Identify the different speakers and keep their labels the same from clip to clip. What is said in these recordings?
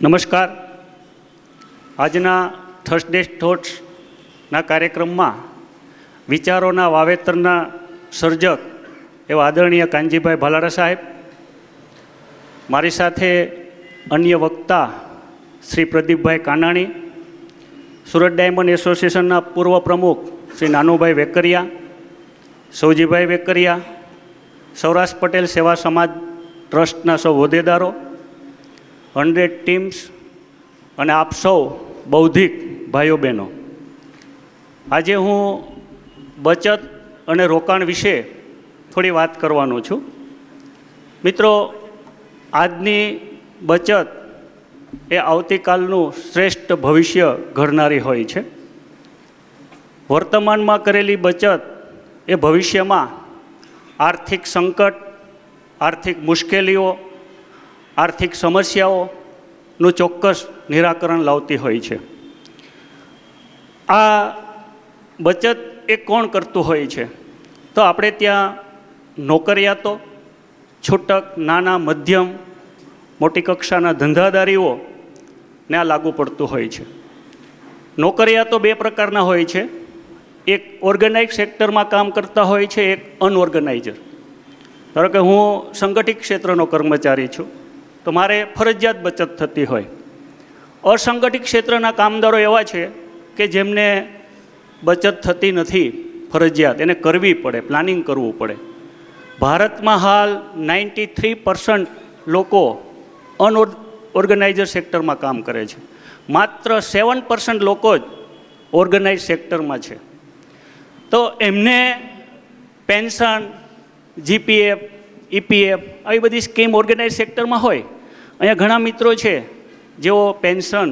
Speaker 1: નમસ્કાર. આજના થર્સડે થોટ્સના કાર્યક્રમમાં વિચારોના વાવેતરના સર્જક એવા આદરણીય કાનજીભાઈ ભાલાડા સાહેબ, મારી સાથે અન્ય વક્તા શ્રી પ્રદીપભાઈ કાનાણી, સુરત ડાયમંડ એસોસિએશનના પૂર્વ પ્રમુખ શ્રી નાનુભાઈ વેકરિયા, સૌજીભાઈ વેકરિયા, સૌરાષ્ટ્ર પટેલ સેવા સમાજ ટ્રસ્ટના સૌ હોદ્દેદારો હંડ્રેડ ટીમ્સ અને આપ સૌ બૌદ્ધિક ભાઈઓ બહેનો. આજે હું બચત અને રોકાણ વિશે થોડી વાત કરવાનો છું. મિત્રો, આજની બચત એ આવતીકાલનું શ્રેષ્ઠ ભવિષ્ય ઘડનારી હોય છે. વર્તમાનમાં કરેલી બચત એ ભવિષ્યમાં આર્થિક સંકટ, આર્થિક મુશ્કેલીઓ આર્થિક સમસ્યાઓનું ચોક્કસ નિરાકરણ લાવતી હોય છે. આ બચત એ કોણ કરતું હોય છે? તો આપણે ત્યાં નોકરિયાતો, છૂટક, નાના, મધ્યમ, મોટી કક્ષાના ધંધાદારીઓ ને આ લાગુ પડતું હોય છે. નોકરિયાતો બે પ્રકારના હોય છે. એક ઓર્ગેનાઇઝ સેક્ટરમાં કામ કરતા હોય છે, એક અનઓર્ગેનાઇઝર. ધારો કે હું સંગઠિત ક્ષેત્રનો કર્મચારી છું. તો મારે ફરજિયાત બચત થતી હોય. અસંગઠિત ક્ષેત્રના કામદારો એવા છે કે જેમને બચત થતી નથી ફરજિયાત, એને કરવી પડે, પ્લાનિંગ કરવું પડે. ભારતમાં હાલ નાઇન્ટી થ્રી પર્સન્ટ લોકો અનઓર્ગેનાઇઝર સેક્ટરમાં કામ કરે છે. માત્ર સેવન પર્સન્ટ લોકો જ ઓર્ગેનાઇઝ સેક્ટરમાં છે. તો એમને પેન્શન, જીપીએફ, ઈપીએફ, આવી બધી સ્કીમ ઓર્ગેનાઇઝ સેક્ટરમાં હોય અહીંયા ઘણા મિત્રો છે, જેઓ પેન્શન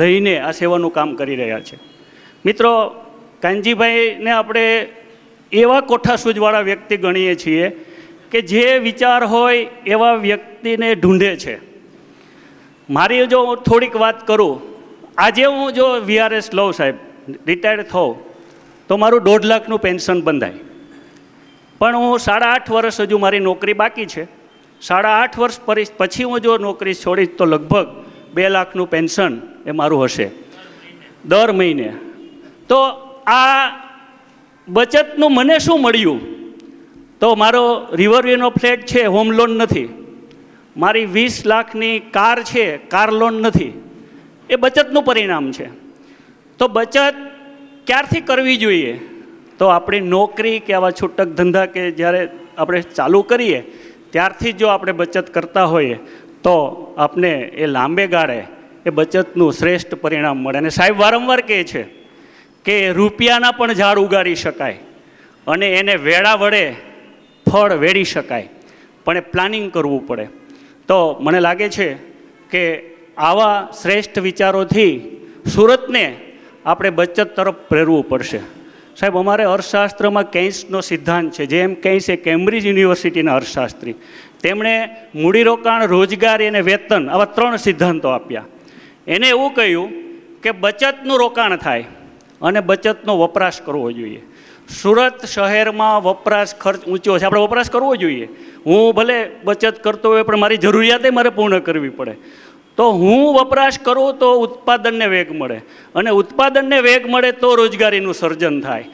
Speaker 1: લઈને આ સેવાનું કામ કરી રહ્યા છે. મિત્રો, કાનજીભાઈને આપણે એવા કોઠા સૂઝવાળા વ્યક્તિ ગણીએ છીએ કે જે વિચાર હોય એવા વ્યક્તિને ઢૂંઢે છે. મારી જો હું થોડીક વાત કરું, આજે હું જો વીઆરએસ લઉં સાહેબ રિટાયર્ડ થઉં, તો મારું દોઢ લાખનું પેન્શન બંધાય. પણ હું સાડા આઠ વર્ષ હજુ મારી નોકરી બાકી છે. સાડા આઠ વર્ષ પરીશ પછી હું જો નોકરી છોડીશ તો લગભગ બે લાખનું પેન્શન એ મારું હશે. દર મહિને. તો આ બચતનું મને શું મળ્યું? તો મારો રિવરવ્યુનો ફ્લેટ છે, હોમ લોન નથી. મારી વીસ લાખની કાર છે, કાર લોન નથી. એ બચતનું પરિણામ છે. તો બચત ક્યારથી કરવી જોઈએ? તો આપણી નોકરી કે આવા છૂટક ધંધા કે જ્યારે આપણે ચાલુ કરીએ ત્યારથી જો આપણે બચત કરતા હોઈએ, તો આપણે એ લાંબે ગાળે એ બચતનું શ્રેષ્ઠ પરિણામ મળે. અને સાહેબ વારંવાર કહે છે કે રૂપિયાના પણ ઝાડ ઉગાડી શકાય અને એને વેળા વડે ફળ વેડી શકાય, પણ એ પ્લાનિંગ કરવું પડે. તો મને લાગે છે કે આવા શ્રેષ્ઠ વિચારોથી સુરતને આપણે બચત તરફ પ્રેરવું પડશે. સાહેબ, અમારે અર્થશાસ્ત્રમાં કેન્સનો સિદ્ધાંત છે, જેમ કેન્સ એ કેમ્બ્રિજ યુનિવર્સિટીના અર્થશાસ્ત્રી. તેમણે મૂડીરોકાણ, રોજગારી અને વેતન આવા ત્રણ સિદ્ધાંતો આપ્યા. એને એવું કહ્યું કે બચતનું રોકાણ થાય અને બચતનો વપરાશ કરવો જોઈએ. સુરત શહેરમાં વપરાશ ખર્ચ ઊંચો છે, આપણે વપરાશ કરવો જોઈએ. હું ભલે બચત કરતો હોય, પણ મારી જરૂરિયાતે મારે પૂર્ણ કરવી પડે. તો હું વપરાશ કરું તો ઉત્પાદનને વેગ મળે. અને ઉત્પાદનને વેગ મળે તો રોજગારીનું સર્જન થાય.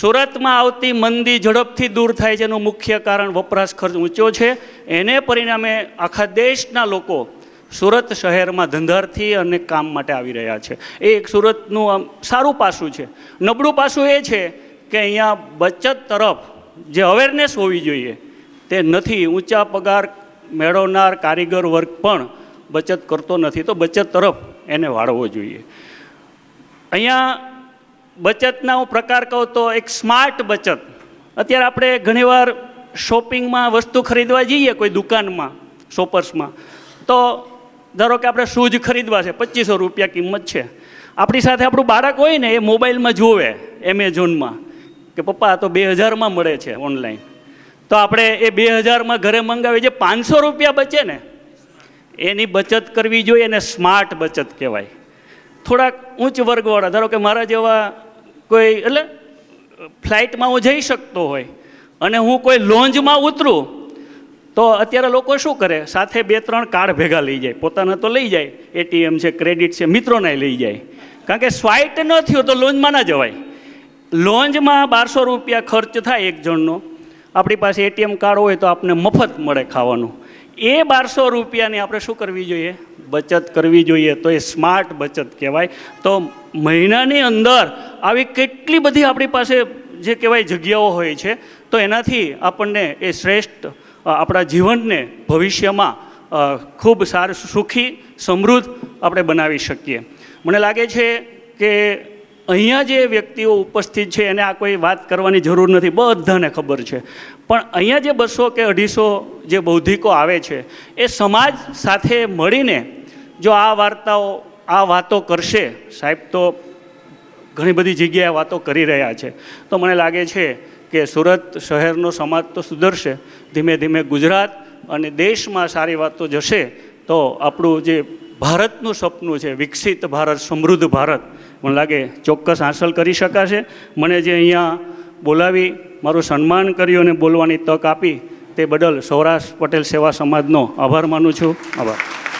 Speaker 1: સુરતમાં આવતી મંદી ઝડપથી દૂર થાય છે એનું મુખ્ય કારણ વપરાશ ખર્ચ ઊંચો છે. એને પરિણામે આખા દેશના લોકો સુરત શહેરમાં ધંધાર્થી અને કામ માટે આવી રહ્યા છે. એ એક સુરતનું આમ સારું પાસું છે. નબળું પાસું એ છે કે અહીંયા બચત તરફ જે અવેરનેસ હોવી જોઈએ. તે નથી. ઊંચા પગાર મેળવનાર કારીગર વર્ગ પણ બચત કરતો નથી તો બચત તરફ એને વાળવો જોઈએ. અહીંયા બચતના હું પ્રકાર કહું તો એક સ્માર્ટ બચત. અત્યારે આપણે ઘણીવાર શોપિંગમાં વસ્તુ ખરીદવા જઈએ કોઈ દુકાનમાં, શોપર્સમાં. તો ધારો કે આપણે શૂઝ ખરીદવા છે, પચીસો રૂપિયા કિંમત છે. આપણી સાથે આપણું બાળક હોય ને એ મોબાઈલમાં જોવે એમેઝોનમાં, કે પપ્પા તો બે હજારમાં મળે છે ઓનલાઈન. તો આપણે એ બે હજારમાં ઘરે મંગાવીએ જે પાંચસો રૂપિયા બચે ને એની બચત કરવી જોઈએ એને સ્માર્ટ બચત કહેવાય. થોડાક ઉચ્ચ વર્ગવાળા, ધારો કે મારા જેવા કોઈ એટલે ફ્લાઇટમાં હું જઈ શકતો હોય અને હું કોઈ લોન્જમાં ઉતરું, તો અત્યારે લોકો શું કરે? સાથે બે, ત્રણ કાર્ડ ભેગા લઈ જાય. પોતાના તો લઈ જાય. એટીએમ છે, ક્રેડિટ છે, મિત્રોને લઈ જાય. કારણ કે સ્વાઇટ ન થયો તો લોન્જમાં ના જવાય. લોન્જમાં બારસો રૂપિયા ખર્ચ થાય એક જણનો. આપણી પાસે એટીએમ કાર્ડ હોય તો આપને મફત મળે ખાવાનું. એ બારસો રૂપિયાની આપણે શું કરવી જોઈએ? બચત કરવી જોઈએ. તો એ સ્માર્ટ બચત કહેવાય. તો મહિનાની અંદર આવી કેટલી બધી આપણી પાસે જે કહેવાય જગ્યાઓ હોય છે, તો એનાથી આપણને એ શ્રેષ્ઠ આપણા જીવનને ભવિષ્યમાં ખૂબ સારું, સુખી, સમૃદ્ધ આપણે બનાવી શકીએ. મને લાગે છે કે અહીંયા જે વ્યક્તિઓ ઉપસ્થિત છે, એને આ કોઈ વાત કરવાની જરૂર નથી, બધાને ખબર છે. પણ અહીંયા જે બસો કે અઢીસો જે બૌદ્ધિકો આવે છે, એ સમાજ સાથે મળીને જો આ વાર્તાઓ, આ વાતો કરશે, સાહેબ તો ઘણી બધી જગ્યાએ વાતો કરી રહ્યા છે. તો મને લાગે છે કે સુરત શહેરનો સમાજ તો સુધરશે, ધીમે ધીમે ગુજરાત અને દેશમાં સારી વાતો જશે, તો આપણું જે ભારતનું સપનું છે, વિકસિત ભારત, સમૃદ્ધ ભારત. મને લાગે ચોક્કસ હાંસલ કરી શકાશે. મને જે અહીંયા બોલાવી, મારું સન્માન કર્યું અને બોલવાની તક આપી, તે બદલ સૌરાષ્ટ્ર પટેલ સેવા સમાજનો આભાર માનું છું. આભાર.